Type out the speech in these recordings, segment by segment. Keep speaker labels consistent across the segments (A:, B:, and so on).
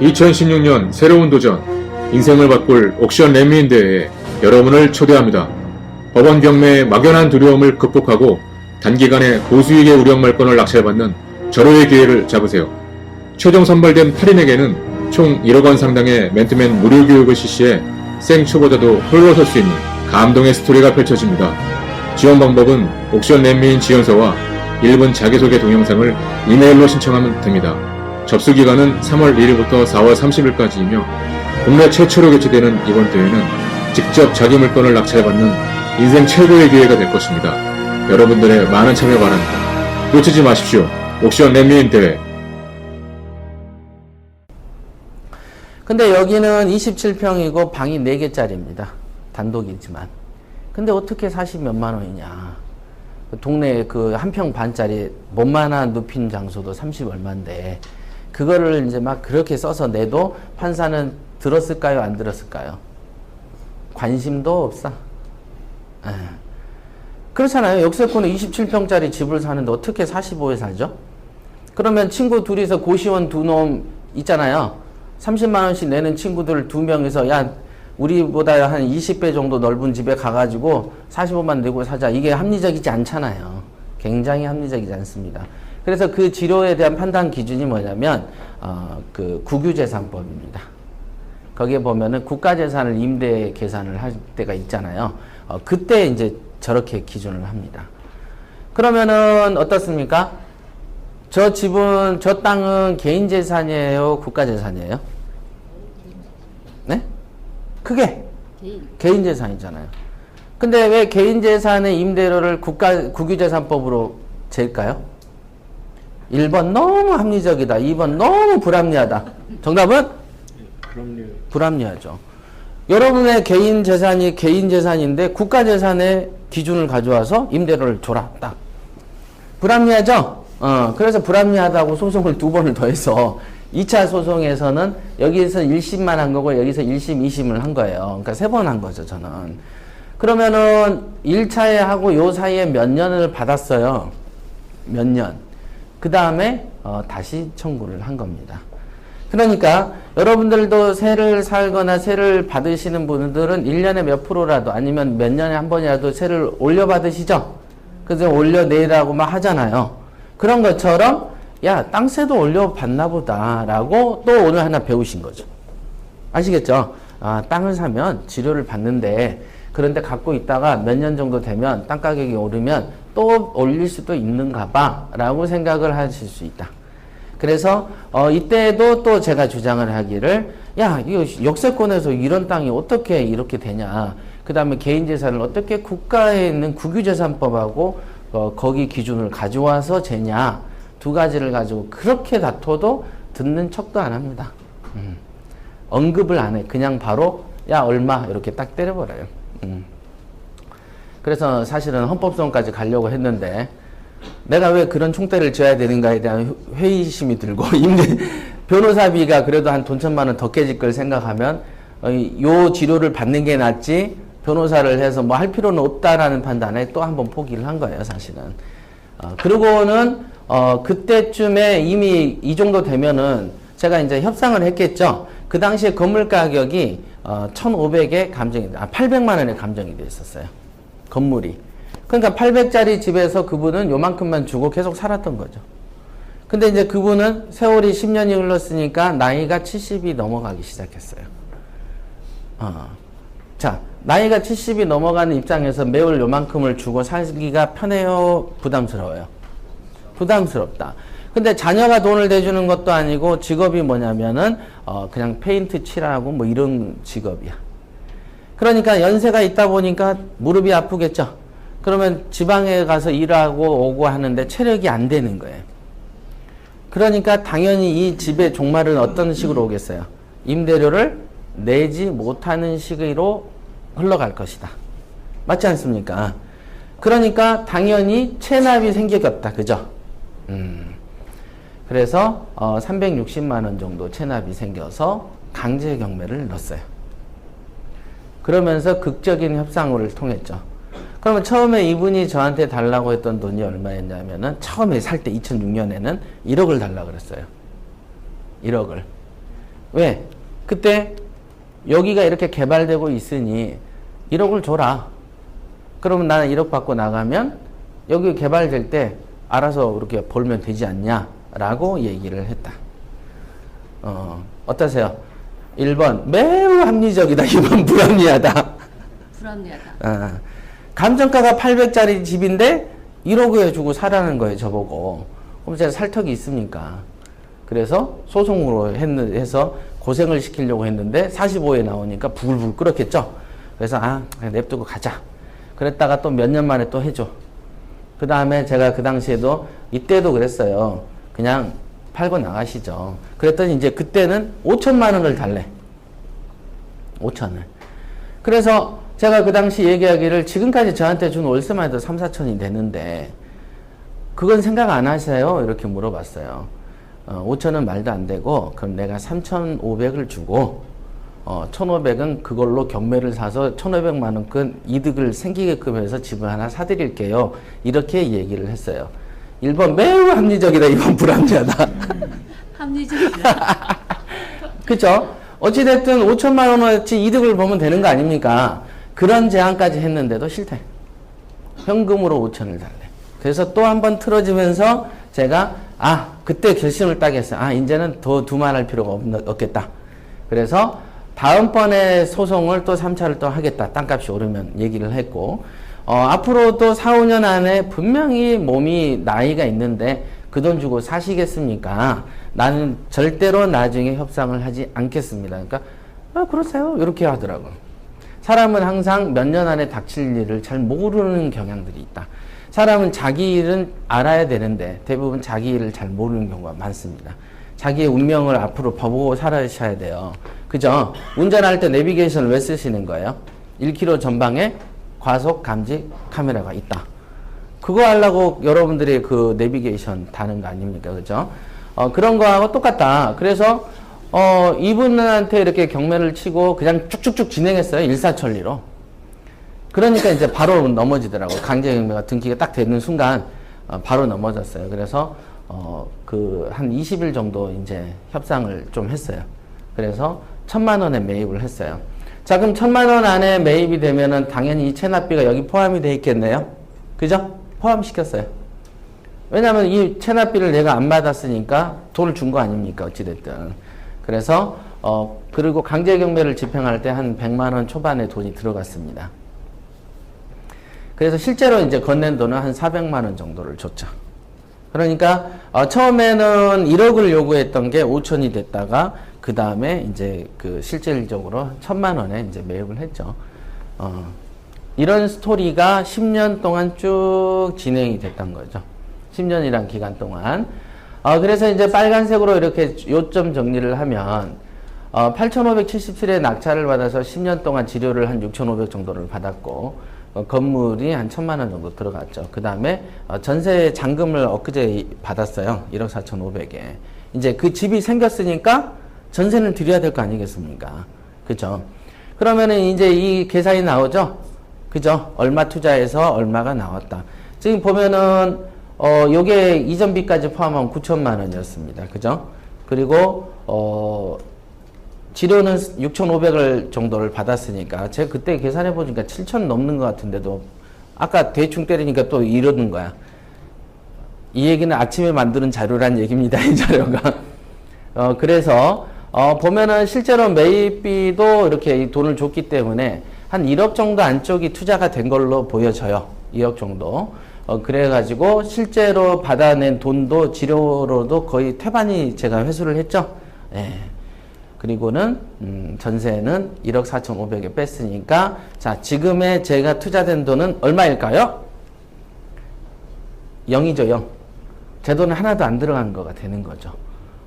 A: 2016년 새로운 도전, 인생을 바꿀 옥션 랜미인 대회에 여러분을 초대합니다. 법원 경매의 막연한 두려움을 극복하고 단기간에 고수익의 우량말권을 낙찰받는 절호의 기회를 잡으세요. 최종 선발된 8인에게는 총 1억 원 상당의 멘토맨 무료 교육을 실시해 생 초보자도 홀로 설 수 있는 감동의 스토리가 펼쳐집니다. 지원 방법은 옥션 랜미인 지원서와 1분 자기소개 동영상을 이메일로 신청하면 됩니다. 접수 기간은 3월 1일부터 4월 30일까지이며 국내 최초로 개최되는 이번 대회는 직접 자기 물건을 낙찰받는 인생 최고의 기회가 될 것입니다. 여러분들의 많은 참여 바랍니다. 놓치지 마십시오. 옥션 랜미인 대회
B: 근데 여기는 27평이고 방이 4개짜리입니다. 단독이지만. 근데 어떻게 40 몇만 원이냐. 그 동네 그 한 평 반짜리 몸만한 눕힌 장소도 30 얼마인데 그거를 이제 막 그렇게 써서 내도 판사는 들었을까요? 안 들었을까요? 관심도 없어. 에. 그렇잖아요. 역세권에 27평짜리 집을 사는데 어떻게 45에 살죠? 그러면 친구 둘이서 고시원 두 놈 있잖아요. 30만 원씩 내는 친구들 두 명이서 야 우리보다 한 20배 정도 넓은 집에 가가지고 45만 내고 사자. 이게 합리적이지 않잖아요. 굉장히 합리적이지 않습니다. 그래서 그 지료에 대한 판단 기준이 뭐냐면 어, 그 국유재산법입니다. 거기에 보면은 국가재산을 임대 계산을 할 때가 있잖아요. 어, 그때 이제 저렇게 기준을 합니다. 그러면은 어떻습니까? 저 집은 저 땅은 개인 재산이에요, 국가 재산이에요? 네? 크게
C: 개인.
B: 개인 재산이잖아요. 근데 왜 개인 재산의 임대료를 국가 국유재산법으로 잴까요? 1번 너무 합리적이다. 2번 너무 불합리하다. 정답은 불합리하죠. 여러분의 개인 재산이 개인 재산인데 국가 재산의 기준을 가져와서 임대료를 줘라. 딱. 불합리하죠? 어, 그래서 불합리하다고 소송을 두 번을 더해서 2차 소송에서는 여기서 1심만 한 거고 여기서 1심, 2심을 한 거예요. 그러니까 세 번 한 거죠, 저는. 그러면은 1차에 하고 요 사이에 몇 년을 받았어요. 몇 년. 그 다음에 어, 다시 청구를 한 겁니다. 그러니까 여러분들도 세를 살거나 세를 받으시는 분들은 1년에 몇 프로라도 아니면 몇 년에 한 번이라도 세를 올려 받으시죠? 그래서 올려내라고 막 하잖아요. 그런 것처럼 야 땅세도 올려 받나 보다라고 또 오늘 하나 배우신 거죠. 아시겠죠? 아, 땅을 사면 지료를 받는데 그런데 갖고 있다가 몇 년 정도 되면 땅 가격이 오르면 또 올릴 수도 있는가 봐라고 생각을 하실 수 있다. 그래서 어, 이때도 또 제가 주장을 하기를 야 이거 역세권에서 이런 땅이 어떻게 이렇게 되냐 그 다음에 개인 재산을 어떻게 국가에 있는 국유재산법하고 어, 거기 기준을 가져와서 재냐 두 가지를 가지고 그렇게 다퉈도 듣는 척도 안 합니다 음. 언급을 안해 그냥 바로 야 얼마 이렇게 딱 때려버려요 음. 그래서 사실은 헌법소원까지 가려고 했는데 내가 왜 그런 총대를 져야 되는가에 대한 회의심이 들고 임대 변호사비가 그래도 한 돈 천만 원 더 깨질 걸 생각하면 어, 이- 요 지료를 받는 게 낫지 변호사를 해서 뭐 할 필요는 없다라는 판단에 또 한 번 포기를 한 거예요 사실은. 어, 그러고는 어, 그때쯤에 이미 이 정도 되면은 제가 이제 협상을 했겠죠. 그 당시에 건물 가격이 어, 1,500에 감정이 아 800만 원에 감정이 돼 있었어요 건물이 그러니까 800짜리 집에서 그분은 요만큼만 주고 계속 살았던 거죠. 근데 이제 그분은 세월이 10년이 흘렀으니까 나이가 70이 넘어가기 시작했어요. 어. 자, 나이가 70이 넘어가는 입장에서 매월 요만큼을 주고 살기가 편해요? 부담스러워요? 부담스럽다. 근데 자녀가 돈을 대주는 것도 아니고 직업이 뭐냐면은, 어, 그냥 페인트 칠하고 뭐 이런 직업이야. 그러니까 연세가 있다 보니까 무릎이 아프겠죠? 그러면 지방에 가서 일하고 오고 하는데 체력이 안 되는 거예요. 그러니까 당연히 이 집의 종말은 어떤 식으로 오겠어요? 임대료를 내지 못하는 식으로 흘러갈 것이다. 맞지 않습니까? 그러니까 당연히 체납이 생기겠다. 그죠? 음. 그래서 어, 360만 원 정도 체납이 생겨서 강제 경매를 넣었어요. 그러면서 극적인 협상을 통했죠. 그러면 처음에 이분이 저한테 달라고 했던 돈이 얼마였냐면은 처음에 살 때 2006년에는 1억을 달라고 그랬어요. 1억을. 왜? 그때 여기가 이렇게 개발되고 있으니 1억을 줘라. 그러면 나는 1억 받고 나가면 여기 개발될 때 알아서 이렇게 벌면 되지 않냐 라고 얘기를 했다. 어, 어떠세요? 1번 매우 합리적이다. 2번 불합리하다.
C: 불합리하다.
B: 아, 감정가가 800짜리 집인데 1억에 주고 사라는 거예요, 저보고. 그럼 제가 살 턱이 있습니까? 그래서 소송으로 했는, 해서 고생을 시키려고 했는데 45에 나오니까 부글부글 끓었겠죠? 그래서 아, 그냥 냅두고 가자. 그랬다가 또 몇 년 만에 또 해줘. 그 다음에 제가 그 당시에도 이때도 그랬어요. 그냥 팔고 나가시죠. 그랬더니 이제 그때는 5천만 원을 달래. 5천을. 그래서 제가 그 당시 얘기하기를 지금까지 저한테 준 월세만 해도 3, 4천이 되는데 그건 생각 안 하세요? 이렇게 물어봤어요. 어, 5천은 말도 안 되고 그럼 내가 3,500을 주고 어, 1,500은 그걸로 경매를 사서 1,500만 원권 이득을 생기게끔 해서 집을 하나 사드릴게요. 이렇게 얘기를 했어요. 1번 매우 합리적이다. 2번 불합리하다.
C: 합리적이다.
B: 그죠? 어찌됐든 5천만 원어치 이득을 보면 되는 거 아닙니까? 그런 제안까지 했는데도 싫대. 현금으로 5천을 달래. 그래서 또 한 번 틀어지면서 제가, 아, 그때 결심을 딱 했어요. 아, 이제는 더 두말할 필요가 없, 없겠다. 그래서 다음번에 소송을 또 3차를 또 하겠다. 땅값이 오르면 얘기를 했고, 어, 앞으로 또 4, 5년 안에 분명히 몸이 나이가 있는데 그 돈 주고 사시겠습니까? 나는 절대로 나중에 협상을 하지 않겠습니다. 그러니까, 아, 그러세요. 이렇게 하더라고. 사람은 항상 몇 년 안에 닥칠 일을 잘 모르는 경향들이 있다. 사람은 자기 일은 알아야 되는데 대부분 자기 일을 잘 모르는 경우가 많습니다. 자기의 운명을 앞으로 보고 살아셔야 돼요. 그죠? 운전할 때 내비게이션을 왜 쓰시는 거예요? 1km 전방에 과속 감지 카메라가 있다. 그거 하려고 여러분들이 그 내비게이션 다는 거 아닙니까? 그죠? 어, 그런 거하고 똑같다. 그래서, 어, 이분한테 이렇게 경매를 치고 그냥 쭉쭉쭉 진행했어요. 일사천리로. 그러니까 이제 바로 넘어지더라고요. 강제 경매가 등기가 딱 되는 순간, 어, 바로 넘어졌어요. 그래서, 어, 그, 한 20일 정도 이제 협상을 좀 했어요. 그래서 천만 원에 매입을 했어요. 자, 그럼 천만 원 안에 매입이 되면은 당연히 이 체납비가 여기 포함이 돼 있겠네요? 그죠? 포함시켰어요. 왜냐면 이 체납비를 내가 안 받았으니까 돈을 준 거 아닙니까? 어찌됐든. 그래서, 어, 그리고 강제경매를 집행할 때 한 100만 원 초반에 돈이 들어갔습니다. 그래서 실제로 이제 건넨 돈은 한 400만 원 정도를 줬죠. 그러니까, 어, 처음에는 1억을 요구했던 게 5천이 됐다가, 그 다음에 이제 그 실질적으로 천만 원에 이제 매입을 했죠. 어, 이런 스토리가 10년 동안 쭉 진행이 됐던 거죠. 10년이란 기간 동안. 어, 그래서 이제 빨간색으로 이렇게 요점 정리를 하면, 어, 8,577에 낙찰을 받아서 10년 동안 지료를 한 6,500 정도를 받았고, 어, 건물이 한 천만 원 정도 들어갔죠. 그 다음에 어, 전세 잔금을 엊그제 받았어요. 1억 4,500에. 이제 그 집이 생겼으니까 전세는 드려야 될 거 아니겠습니까? 그죠? 그러면은 이제 이 계산이 나오죠? 그죠? 얼마 투자해서 얼마가 나왔다. 지금 보면은, 어, 요게 이전비까지 포함하면 9천만 원이었습니다. 그죠? 그리고, 어, 지료는 6,500을 정도를 받았으니까, 제가 그때 계산해 보니까 7천 넘는 것 같은데도, 아까 대충 때리니까 또 이러는 거야. 이 얘기는 아침에 만드는 자료란 얘기입니다. 이 자료가. 어, 그래서, 어, 보면은 실제로 매입비도 이렇게 이 돈을 줬기 때문에 한 1억 정도 안쪽이 투자가 된 걸로 보여져요. 2억 정도. 어, 그래가지고 실제로 받아낸 돈도 지료로도 거의 태반이 제가 회수를 했죠. 예. 그리고는, 음, 전세는 1억 4,500에 뺐으니까, 자, 지금의 제가 투자된 돈은 얼마일까요? 0이죠, 0. 제 돈은 하나도 안 들어간 거가 되는 거죠.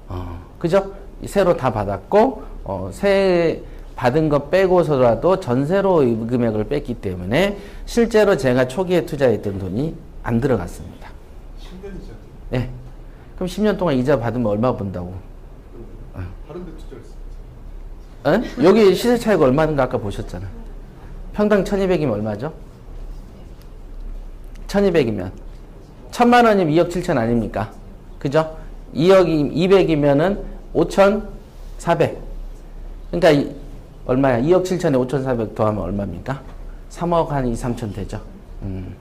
B: 어, 그죠? 새로 다 받았고, 어, 새 받은 거 빼고서라도 전세로 이 금액을 뺐기 때문에 실제로 제가 초기에 투자했던 돈이 안 들어갔습니다.
D: 10년이죠.
B: 네. 그럼 10년 동안 이자 받으면 얼마 번다고?
D: 다른 데 투자했어요.
B: 에? 여기 시세 차이가 얼마인가 아까 보셨잖아. 평당 1200이면 얼마죠? 1200이면. 천만 원이면 2억 7천 아닙니까? 그죠? 2억 200이면은 5,400. 그러니까 이- 얼마야? 2억 7천에 5,400 더하면 얼마입니까? 3억 한 2, 3천 되죠. 음.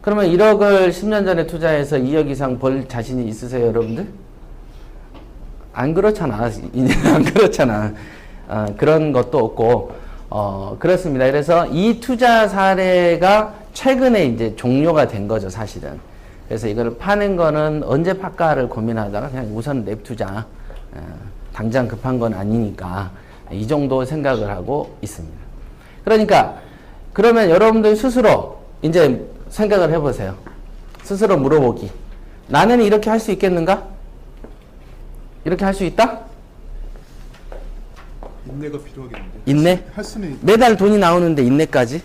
B: 그러면 1억을 10년 전에 투자해서 2억 이상 벌 자신이 있으세요, 여러분들? 안 그렇잖아. 안 그렇잖아. 어, 그런 것도 없고, 어, 그렇습니다. 그래서 이 투자 사례가 최근에 이제 종료가 된 거죠, 사실은. 그래서 이거를 파는 거는 언제 팔까를 고민하다가 그냥 우선 냅두자. 어, 당장 급한 건 아니니까. 이 정도 생각을 하고 있습니다. 그러니까, 그러면 여러분들 스스로 이제 생각을 해보세요. 스스로 물어보기. 나는 이렇게 할 수 있겠는가? 이렇게 할 수 있다?
D: 인내가 필요하겠는데.
B: 인내?
D: 할 수는 있-
B: 매달 돈이 나오는데 인내까지?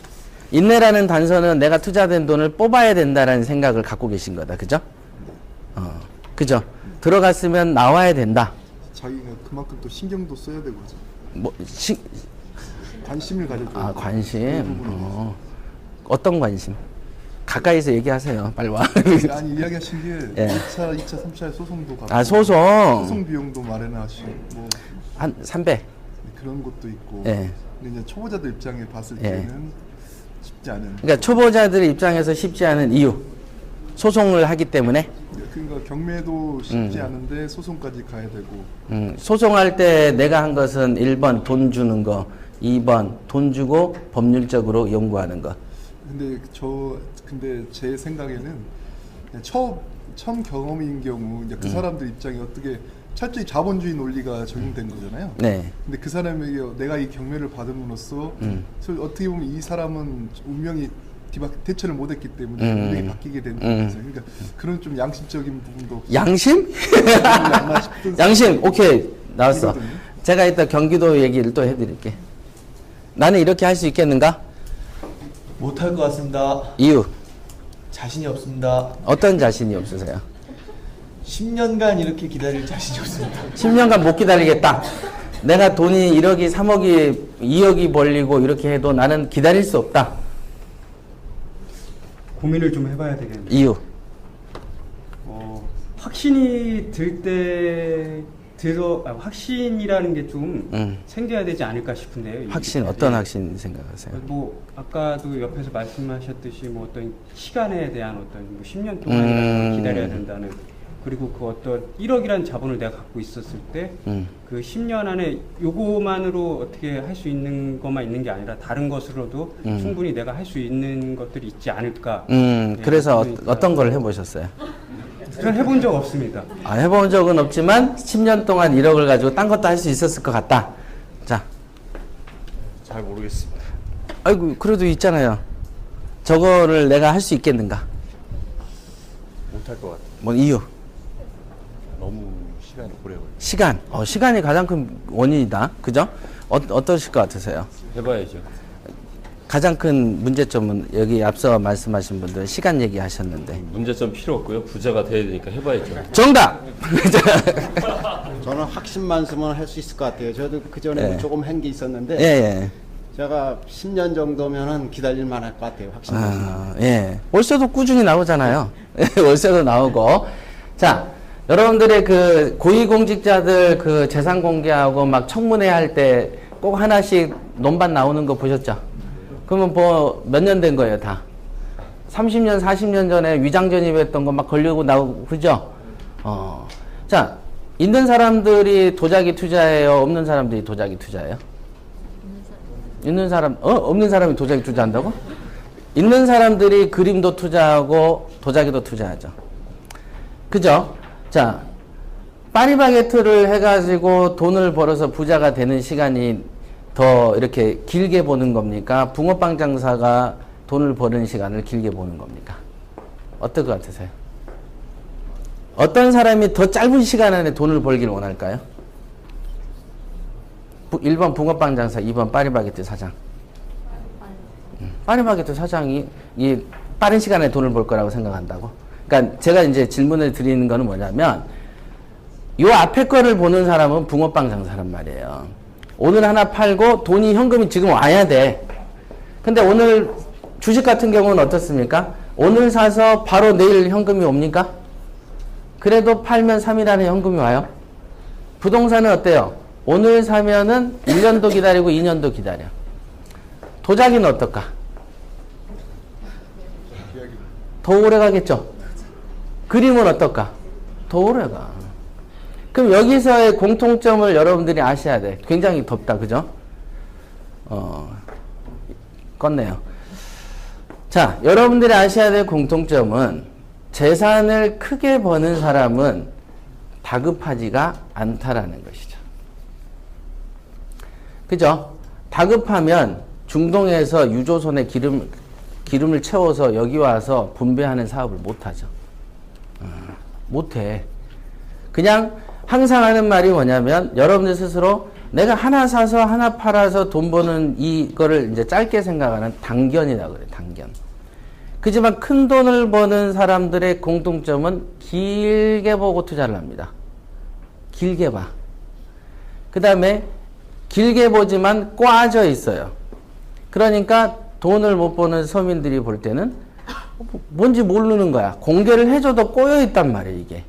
B: 인내라는 단서는 내가 투자된 돈을 뽑아야 된다라는 생각을 갖고 계신 거다. 그죠? 어, 그죠? 들어갔으면 나와야 된다.
D: 자기가 그만큼 또 신경도 써야 되고 하죠.
B: 뭐, 시,
D: 관심을 가져야 돼.
B: 아, 관심. 어. 어떤 관심? 가까이서 얘기하세요. 빨리 와.
D: 아니 이야기하신 게
B: 예.
D: 2차, 2차, 3차의 소송도 가고
B: 아, 소송.
D: 소송 비용도 마련하시고 뭐
B: 한 300.
D: 그런 것도 있고.
B: 예.
D: 근데 이제 초보자들 입장에 봤을
B: 예.
D: 때는 쉽지 않은.
B: 그러니까 초보자들 입장에서 쉽지 않은 이유. 소송을 하기 때문에.
D: 그러니까 경매도 쉽지
B: 음.
D: 않은데 소송까지 가야 되고.
B: 음, 소송할 때 내가 한 것은 1번 돈 주는 거, 2번 돈 주고 법률적으로 연구하는 거.
D: 근데 저 근데 제 생각에는 처음 처음 경험인 경우 이제 그
B: 음.
D: 사람들 입장에 어떻게 철저히 자본주의 논리가 적용된 거잖아요.
B: 네.
D: 근데 그 사람에게 내가 이 경매를 받음으로써
B: 음.
D: 소- 어떻게 보면 이 사람은 운명이 뒤바- 대처를 못했기 때문에
B: 음.
D: 운명이 바뀌게 된
B: 음.
D: 거죠. 그러니까 그런 좀 양심적인 부분도
B: 양심? 양심, 오케이. 나왔어.
D: 이거든요.
B: 제가 이따 경기도 얘기를 또 해드릴게. 나는 이렇게 할 수 있겠는가?
C: 못할 것 같습니다.
B: 이유.
C: 자신이 없습니다.
B: 어떤 자신이 없으세요?
C: 10년간 이렇게 기다릴 자신이 없습니다.
B: 10년간 못 기다리겠다. 내가 돈이 1억이, 3억이, 2억이 벌리고 이렇게 해도 나는 기다릴 수 없다.
E: 고민을 좀 해봐야 되겠네요.
B: 이유.
E: 어, 확신이 들 때 들어 아, 확신이라는 게좀
B: 음.
E: 생겨야 되지 않을까 싶은데요. 이-
B: 확신, 어떤
E: 예.
B: 확신 생각하세요?
E: 뭐 아까도 옆에서 말씀하셨듯이 뭐 어떤 시간에 대한 어떤 뭐 10년 동안이라도
B: 음.
E: 기다려야 된다는 그리고 그 어떤 1억이라는 자본을 내가 갖고 있었을 때
B: 음.
E: 그 10년 안에 요거만으로 어떻게 할 수 있는 것만 있는 게 아니라 다른 것으로도
B: 음.
E: 충분히 내가 할 수 있는 것들이 있지 않을까.
B: 음,
E: 예,
B: 그래서 어,
E: 그러니까
B: 어떤 걸 해보셨어요?
E: 저는 해본 적 없습니다.
B: 아, 해본 적은 없지만 10년 동안 1억을 가지고 딴 것도 할 수 있었을 것 같다. 자,
C: 잘 모르겠습니다.
B: 아이고 그래도 있잖아요. 저거를 내가 할 수 있겠는가?
C: 못할 것 같아요.
B: 뭐 이유?
C: 너무 시간이 오래 걸려.
B: 시간. 어, 시간이 가장 큰 원인이다. 그죠? 어, 어떠실 것 같으세요?
C: 해봐야죠.
B: 가장 큰 문제점은 여기 앞서 말씀하신 분들 시간 얘기하셨는데
F: 문제점 필요 없고요. 부자가 돼야 되니까 해봐야죠.
B: 정답.
G: 저는 확신만 쓰면 할 수 있을 것 같아요. 저도 그 전에
B: 예.
G: 조금 한 게 있었는데
B: 예, 예.
G: 제가 10년 정도면은 기다릴 만할 것 같아요. 확신만 쓰면.
B: 아, 예. 월세도 꾸준히 나오잖아요. 예, 월세도 나오고. 자, 여러분들의 그 고위공직자들 그 재산 공개하고 막 청문회 할 때 꼭 하나씩 논반 나오는 거 보셨죠? 그러면 뭐 몇 년 된 거예요, 다? 30년, 40년 전에 위장 전입했던 거 막 걸리고 나오고, 그죠? 어. 자, 있는 사람들이 도자기 투자해요? 없는 사람들이 도자기 투자해요? 있는 사람, 어? 없는 사람이 도자기 투자한다고? 있는 사람들이 그림도 투자하고 도자기도 투자하죠. 그죠? 자, 파리바게트를 해가지고 돈을 벌어서 부자가 되는 시간이 더 이렇게 길게 보는 겁니까? 붕어빵 장사가 돈을 버는 시간을 길게 보는 겁니까? 어떨 것 같으세요? 어떤 사람이 더 짧은 시간 안에 돈을 벌길 원할까요? 부- 1번 붕어빵 장사, 2번 파리바게트 사장. 음, 파리바게트 사장이 이 빠른 시간에 돈을 벌 거라고 생각한다고? 그러니까 제가 이제 질문을 드리는 거는 뭐냐면 요 앞에 거를 보는 사람은 붕어빵 장사란 말이에요. 오늘 하나 팔고 돈이 현금이 지금 와야 돼. 근데 오늘 주식 같은 경우는 어떻습니까? 오늘 사서 바로 내일 현금이 옵니까? 그래도 팔면 3일 안에 현금이 와요. 부동산은 어때요? 오늘 사면은 1년도 기다리고 2년도 기다려. 도자기는 어떨까? 더 오래 가겠죠? 그림은 어떨까? 더 오래 가. 그럼 여기서의 공통점을 여러분들이 아셔야 돼. 굉장히 덥다, 그죠? 어, 껐네요. 자, 여러분들이 아셔야 될 공통점은 재산을 크게 버는 사람은 다급하지가 않다라는 것이죠. 그죠? 다급하면 중동에서 유조선에 기름, 기름을 채워서 여기 와서 분배하는 사업을 못하죠. 어, 못해. 그냥 항상 하는 말이 뭐냐면 여러분들 스스로 내가 하나 사서 하나 팔아서 돈 버는 이거를 이제 짧게 생각하는 단견이라고 그래, 단견. 그지만 큰 돈을 버는 사람들의 공통점은 길게 보고 투자를 합니다. 길게 봐. 그 다음에 길게 보지만 꽈져 있어요. 그러니까 돈을 못 버는 서민들이 볼 때는 뭔지 모르는 거야. 공개를 해줘도 꼬여 있단 말이에요, 이게.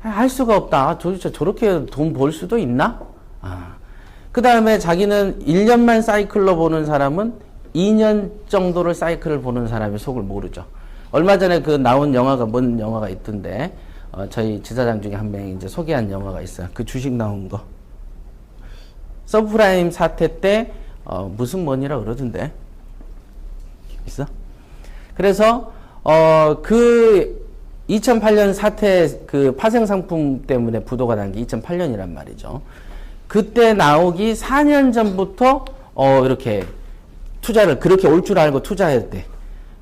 B: 할 수가 없다. 도대체 저렇게 돈 벌 수도 있나? 아. 그 다음에 자기는 1년만 사이클로 보는 사람은 2년 정도를 사이클을 보는 사람의 속을 모르죠. 얼마 전에 그 나온 영화가 뭔 영화가 있던데, 어, 저희 지사장 중에 한 명이 이제 소개한 영화가 있어요. 그 주식 나온 거. 서프라임 사태 때, 어, 무슨 뭐니라 그러던데. 있어? 그래서, 어, 그 2008년 사태 그 파생 상품 때문에 부도가 난 게 2008년이란 말이죠. 그때 나오기 4년 전부터 어 이렇게 투자를 그렇게 올 줄 알고 투자했대.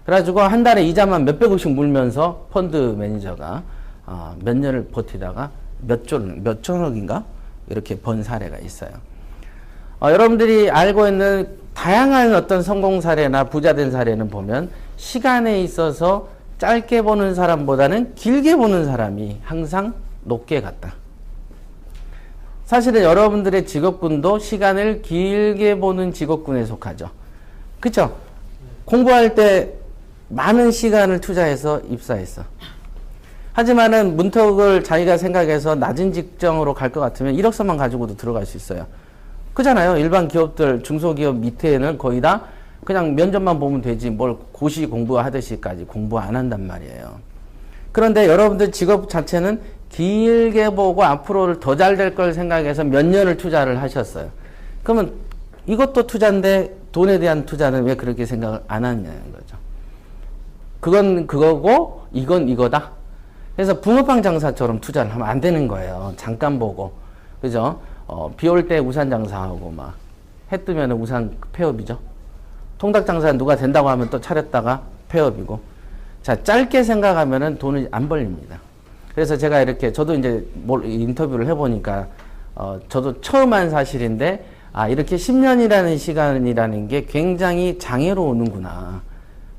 B: 그래가지고 한 달에 이자만 몇백억씩 물면서 펀드 매니저가 어, 몇 년을 버티다가 몇조 몇천억인가 이렇게 번 사례가 있어요. 어, 여러분들이 알고 있는 다양한 어떤 성공 사례나 부자 된 사례는 보면 시간에 있어서 짧게 보는 사람보다는 길게 보는 사람이 항상 높게 갔다. 사실은 여러분들의 직업군도 시간을 길게 보는 직업군에 속하죠. 그쵸? 공부할 때 많은 시간을 투자해서 입사했어. 하지만은 문턱을 자기가 생각해서 낮은 직장으로 갈 것 같으면 1억서만 가지고도 들어갈 수 있어요. 그잖아요. 일반 기업들, 중소기업 밑에는 거의 다 그냥 면접만 보면 되지 뭘 고시 공부하듯이까지 공부 안 한단 말이에요. 그런데 여러분들 직업 자체는 길게 보고 앞으로를 더 잘 될 걸 생각해서 몇 년을 투자를 하셨어요. 그러면 이것도 투자인데 돈에 대한 투자는 왜 그렇게 생각을 안 하냐는 거죠. 그건 그거고 이건 이거다. 그래서 붕어빵 장사처럼 투자를 하면 안 되는 거예요. 잠깐 보고. 그죠? 어, 비 올 때 우산 장사하고 막 해 뜨면 우산 폐업이죠. 통닭 장사 누가 된다고 하면 또 차렸다가 폐업이고. 자, 짧게 생각하면은 돈을 안 벌립니다. 그래서 제가 이렇게 저도 이제 뭘 인터뷰를 해보니까 어, 저도 처음 한 사실인데 아, 이렇게 10년이라는 시간이라는 게 굉장히 장애로 오는구나.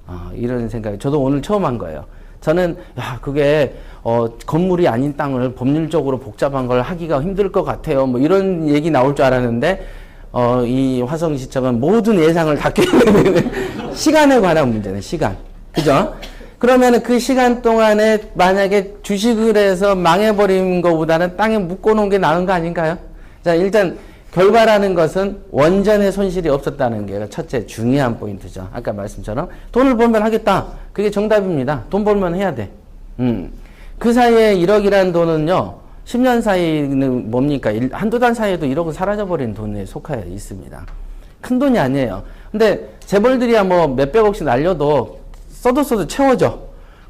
B: 어, 이런 생각이 저도 오늘 처음 한 거예요. 저는 야 그게 어, 건물이 아닌 땅을 법률적으로 복잡한 걸 하기가 힘들 것 같아요. 뭐 이런 얘기 나올 줄 알았는데 어, 이 화성 시청은 모든 예상을 다 깨는 시간에 관한 문제네, 시간. 그죠? 그러면 그 시간 동안에 만약에 주식을 해서 망해버린 것보다는 땅에 묶어놓은 게 나은 거 아닌가요? 자, 일단 결과라는 것은 원전의 손실이 없었다는 게 첫째 중요한 포인트죠. 아까 말씀처럼 돈을 벌면 하겠다. 그게 정답입니다. 돈 벌면 해야 돼. 음. 그 사이에 1억이라는 돈은요, 10년 사이는 뭡니까? 일- 한두 달 사이에도 1억은 사라져버린 돈에 속하여 있습니다. 큰 돈이 아니에요. 근데 재벌들이야 뭐 몇백억씩 날려도 써도 써도 채워져.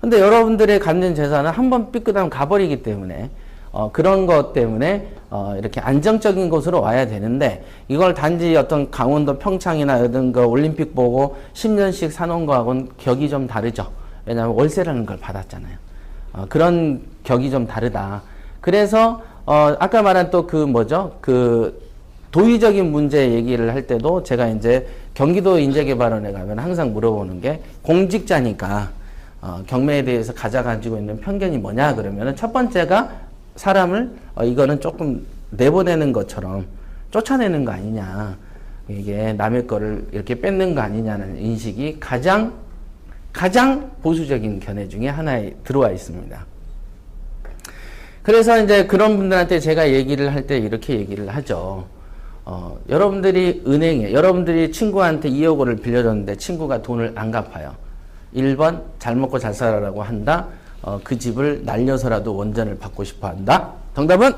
B: 근데 여러분들의 갖는 재산은 한 번 삐끗하면 가버리기 때문에 어, 그런 것 때문에 어, 이렇게 안정적인 곳으로 와야 되는데 이걸 단지 어떤 강원도 평창이나 어떤 그 올림픽 보고 10년씩 사놓은 거하고는 격이 좀 다르죠. 왜냐하면 월세라는 걸 받았잖아요. 어, 그런 격이 좀 다르다. 그래서 어, 아까 말한 또 그 뭐죠? 그 도의적인 문제 얘기를 할 때도 제가 이제 경기도 인재개발원에 가면 항상 물어보는 게 공직자니까 어, 경매에 대해서 가져가지고 있는 편견이 뭐냐 그러면은 첫 번째가 사람을 어, 이거는 조금 내보내는 것처럼 쫓아내는 거 아니냐 이게 남의 거를 이렇게 뺏는 거 아니냐는 인식이 가장 가장 보수적인 견해 중에 하나에 들어와 있습니다. 그래서 이제 그런 분들한테 제가 얘기를 할 때 이렇게 얘기를 하죠. 어, 여러분들이 은행에, 여러분들이 친구한테 2억 원을 빌려줬는데 친구가 돈을 안 갚아요. 1번, 잘 먹고 잘 살아라고 한다. 어, 그 집을 날려서라도 원전을 받고 싶어 한다. 정답은?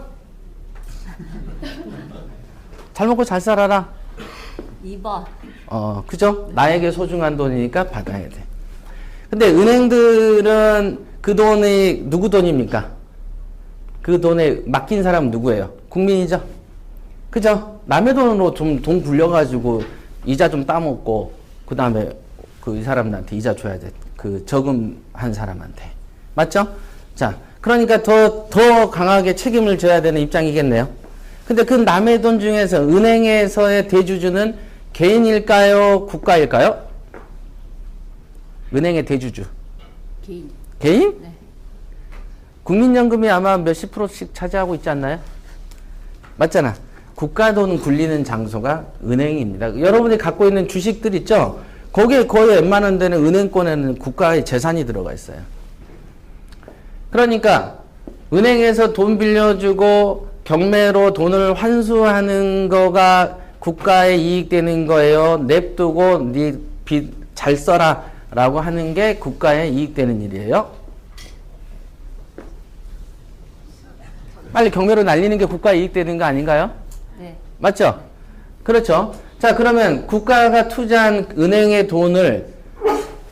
B: 잘 먹고 잘 살아라.
H: 2번.
B: 어, 그죠? 나에게 소중한 돈이니까 받아야 돼. 근데 은행들은 그 돈이 누구 돈입니까? 그 돈에 맡긴 사람은 누구예요? 국민이죠? 그죠? 남의 돈으로 좀 돈 굴려가지고 이자 좀 따먹고, 그 다음에 그이 사람한테 이자 줘야 돼. 그 저금한 사람한테. 맞죠? 자, 그러니까 더, 더 강하게 책임을 져야 되는 입장이겠네요. 근데 그 남의 돈 중에서 은행에서의 대주주는 개인일까요? 국가일까요? 은행의 대주주.
H: 개인.
B: 개인?
H: 네.
B: 국민연금이 아마 몇십 프로씩 차지하고 있지 않나요? 맞잖아. 국가 돈 굴리는 장소가 은행입니다. 여러분이 갖고 있는 주식들 있죠? 거기에 거의 웬만한 데는 은행권에는 국가의 재산이 들어가 있어요. 그러니까 은행에서 돈 빌려주고 경매로 돈을 환수하는 거가 국가에 이익되는 거예요. 냅두고 네빚잘 써라 라고 하는 게 국가에 이익되는 일이에요. 빨리 경매로 날리는 게 국가에 이익되는 거 아닌가요?
H: 네.
B: 맞죠? 그렇죠. 자, 그러면 국가가 투자한 은행의 돈을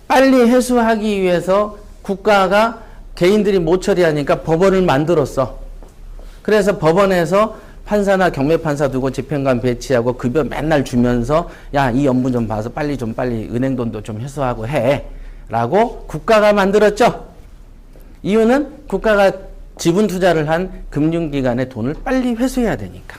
B: 빨리 회수하기 위해서 국가가 개인들이 못 처리하니까 법원을 만들었어. 그래서 법원에서 판사나 경매판사 두고 집행관 배치하고 급여 맨날 주면서 야, 이 연분 좀 봐서 빨리 좀 빨리 은행 돈도 좀 회수하고 해. 라고 국가가 만들었죠. 이유는 국가가 지분 투자를 한 금융기관의 돈을 빨리 회수해야 되니까.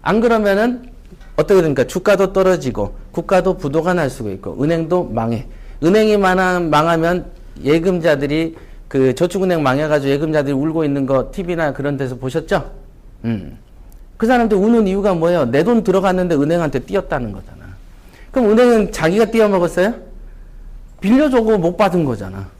B: 안 그러면은 어떻게 됩니까? 주가도 떨어지고 국가도 부도가 날 수가 있고 은행도 망해. 은행이 망하- 망하면 예금자들이 그 저축은행 망해가지고 예금자들이 울고 있는 거 TV나 그런 데서 보셨죠? 음. 그 사람들 우는 이유가 뭐예요? 내 돈 들어갔는데 은행한테 띄었다는 거잖아. 그럼 은행은 자기가 띄어먹었어요? 빌려주고 못 받은 거잖아.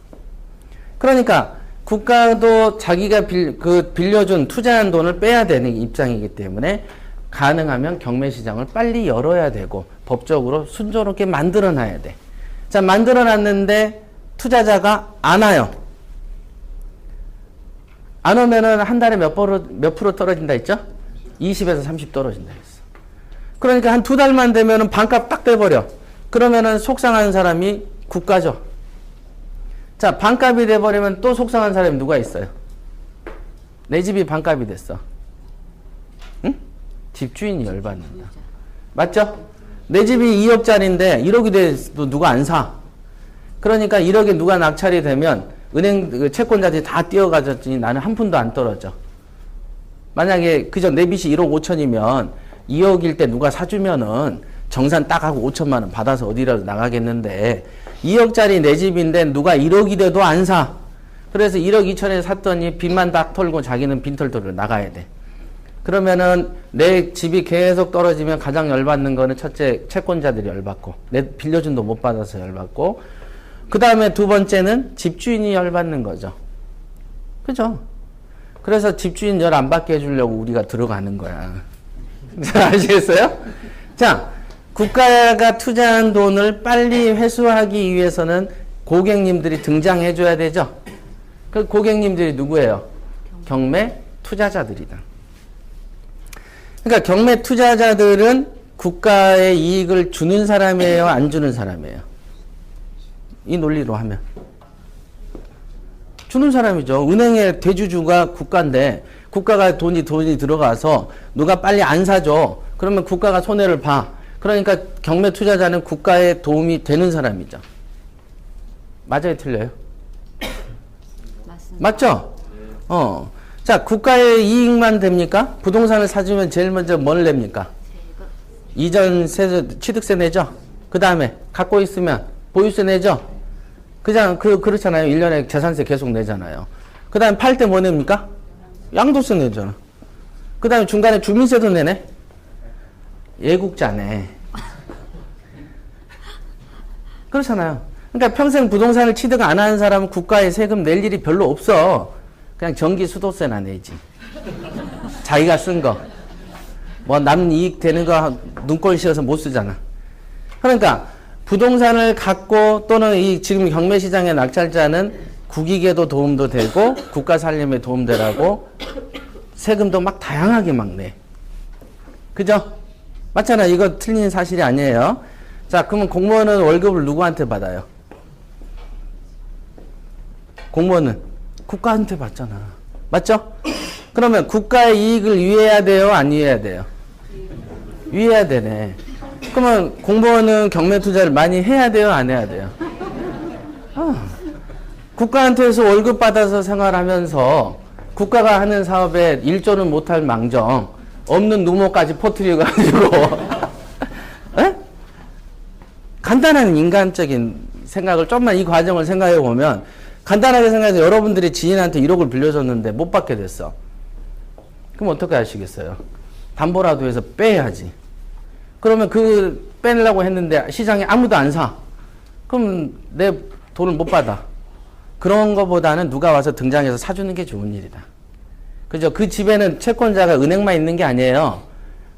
B: 그러니까 국가도 자기가 빌, 그 빌려준 투자한 돈을 빼야 되는 입장이기 때문에 가능하면 경매 시장을 빨리 열어야 되고 법적으로 순조롭게 만들어 놔야 돼. 자, 만들어 놨는데 투자자가 안 와요. 안 오면은 한 달에 몇 프로, 몇 프로 떨어진다 했죠? 20에서 30 떨어진다 했어. 그러니까 한 두 달만 되면은 반값 딱 돼버려. 그러면은 속상한 사람이 국가죠. 자, 반값이 돼버리면 또 속상한 사람이 누가 있어요? 내 집이 반값이 됐어. 응? 집주인이 열받는다. 맞죠? 내 집이 2억짜리인데 1억이 돼도 누가 안 사. 그러니까 1억에 누가 낙찰이 되면 은행 그 채권자들이 다 뛰어가졌지 나는 한 푼도 안 떨어져. 만약에 그저 내 빚이 1억 5천이면 2억일 때 누가 사주면은 정산 딱 하고 5천만 원 받아서 어디라도 나가겠는데 2억짜리 내 집인데 누가 1억이 돼도 안 사. 그래서 1억 2천에 샀더니 빚만 딱 털고 자기는 빈털 돌로 나가야 돼. 그러면은 내 집이 계속 떨어지면 가장 열받는 거는 첫째 채권자들이 열받고 내 빌려준 돈 못 받아서 열받고 그 다음에 두 번째는 집주인이 열받는 거죠. 그죠? 그래서 집주인 열 안 받게 해주려고 우리가 들어가는 거야. 자, 아시겠어요? 자, 국가가 투자한 돈을 빨리 회수하기 위해서는 고객님들이 등장해줘야 되죠? 그 고객님들이 누구예요? 경매 투자자들이다. 그러니까 경매 투자자들은 국가의 이익을 주는 사람이에요? 안 주는 사람이에요? 이 논리로 하면. 주는 사람이죠. 은행의 대주주가 국가인데 국가가 돈이 돈이 들어가서 누가 빨리 안 사줘. 그러면 국가가 손해를 봐. 그러니까 경매 투자자는 국가에 도움이 되는 사람이죠. 맞아요, 틀려요?
H: 맞습니다.
B: 맞죠? 어. 자, 국가의 이익만 됩니까? 부동산을 사주면 제일 먼저 뭘 냅니까? 이전 세, 취득세 내죠? 그 다음에 갖고 있으면 보유세 내죠? 그냥, 그, 그렇잖아요. 1년에 재산세 계속 내잖아요. 그 다음에 팔 때 뭐 냅니까? 양도세 내잖아. 그 다음에 중간에 주민세도 내네? 예국자네. 그렇잖아요. 그러니까 평생 부동산을 취득 안 하는 사람은 국가에 세금 낼 일이 별로 없어. 그냥 전기 수도세나 내지. 자기가 쓴 거. 뭐 남 이익 되는 거 눈꼴 씌어서 못 쓰잖아. 그러니까 부동산을 갖고 또는 이 지금 경매 시장의 낙찰자는 국익에도 도움도 되고 국가 살림에 도움되라고 세금도 막 다양하게 막 내. 그죠? 맞잖아. 이거 틀린 사실이 아니에요. 자, 그러면 공무원은 월급을 누구한테 받아요? 공무원은 국가한테 받잖아. 맞죠? 그러면 국가의 이익을 위해야 돼요? 안 위해야 돼요? 위해야 되네. 그러면 공무원은 경매 투자를 많이 해야 돼요? 안 해야 돼요? 아, 국가한테서 월급 받아서 생활하면서 국가가 하는 사업에 일조는 못할 망정 없는 누모까지 퍼뜨려가지고 에? 간단한 인간적인 생각을 좀만 이 과정을 생각해 보면 간단하게 생각해서 여러분들이 지인한테 1억을 빌려줬는데 못 받게 됐어. 그럼 어떻게 하시겠어요? 담보라도 해서 빼야지. 그러면 그 빼려고 했는데 시장에 아무도 안 사. 그럼 내 돈을 못 받아. 그런 거보다는 누가 와서 등장해서 사주는 게 좋은 일이다. 그죠? 그 집에는 채권자가 은행만 있는 게 아니에요.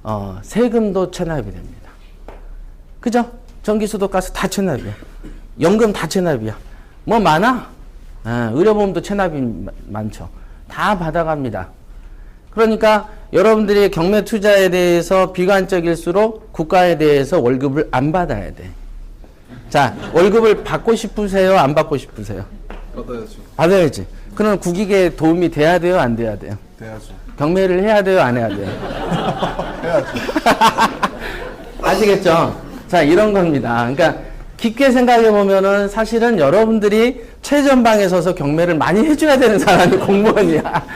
B: 어, 세금도 체납이 됩니다. 그죠? 전기, 수도, 가스 다 체납이야. 연금 다 체납이야. 뭐 많아? 아, 의료보험도 체납이 마- 많죠. 다 받아갑니다. 그러니까 여러분들이 경매 투자에 대해서 비관적일수록 국가에 대해서 월급을 안 받아야 돼. 자, 월급을 받고 싶으세요? 안 받고 싶으세요?
D: 받아야죠.
B: 받아야지. 그럼 국익에 도움이 돼야 돼요? 안 돼야 돼요?
D: 돼야죠.
B: 경매를 해야 돼요? 안 해야 돼요?
D: 해야죠.
B: 아시겠죠? 자, 이런 겁니다. 그러니까 깊게 생각해 보면은 사실은 여러분들이 최전방에 서서 경매를 많이 해줘야 되는 사람이 공무원이야.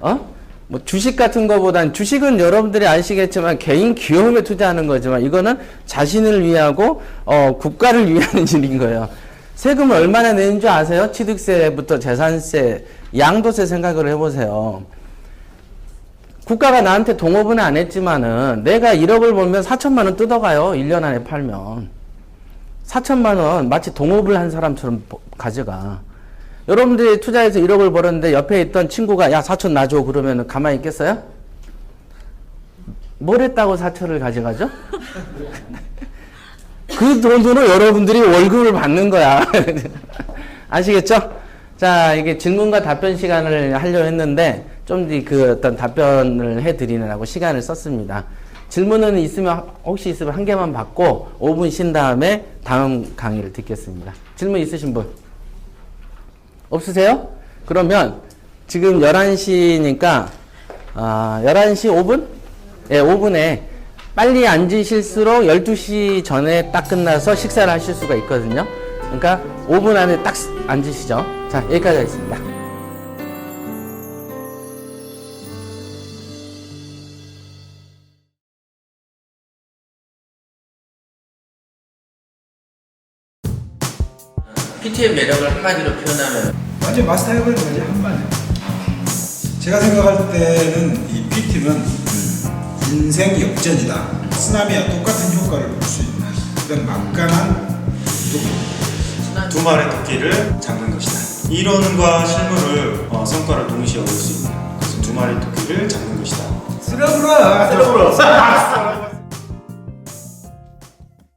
B: 어? 뭐 주식 같은 거보단 주식은 여러분들이 아시겠지만 개인 기업에 투자하는 거지만 이거는 자신을 위하고 어, 국가를 위하는 일인 거예요. 세금을 얼마나 내는 줄 아세요? 취득세부터 재산세, 양도세 생각을 해보세요. 국가가 나한테 동업은 안 했지만은 내가 1억을 벌면 4천만 원 뜯어가요. 1년 안에 팔면. 4천만 원 마치 동업을 한 사람처럼 보- 가져가. 여러분들이 투자해서 1억을 벌었는데 옆에 있던 친구가 야 4천 놔줘 그러면 가만히 있겠어요? 뭘 했다고 4천을 가져가죠? 그 돈으로 여러분들이 월급을 받는 거야. 아시겠죠? 자, 이게 질문과 답변 시간을 하려 했는데, 좀 그 어떤 답변을 해드리느라고 시간을 썼습니다. 질문은 있으면, 혹시 있으면 한 개만 받고, 5분 쉰 다음에 다음 강의를 듣겠습니다. 질문 있으신 분? 없으세요? 그러면 지금 11시니까, 아, 11시 5분? 예, 5분에 빨리 앉으실수록 12시 전에 딱 끝나서 식사를 하실 수가 있거든요. 그러니까 5분 안에 딱 앉으시죠. 자, 여기까지 하겠습니다. PT의 매력을 한마디로 표현하면
I: 완전 마스터 해버린 거지 한마디. 제가 생각할 때는 이 PT는 인생 역전이다. 쓰나미와 똑같은 효과를 볼 수 있는 그런 막강한 운동입니다.
J: 두 마리 토끼를 잡는 것이다. 이론과 실물을 어, 성과를 동시에 얻을 수 있는 그래서 두 마리 토끼를 잡는 것이다.
I: 쓰러불어. 쓰러불어.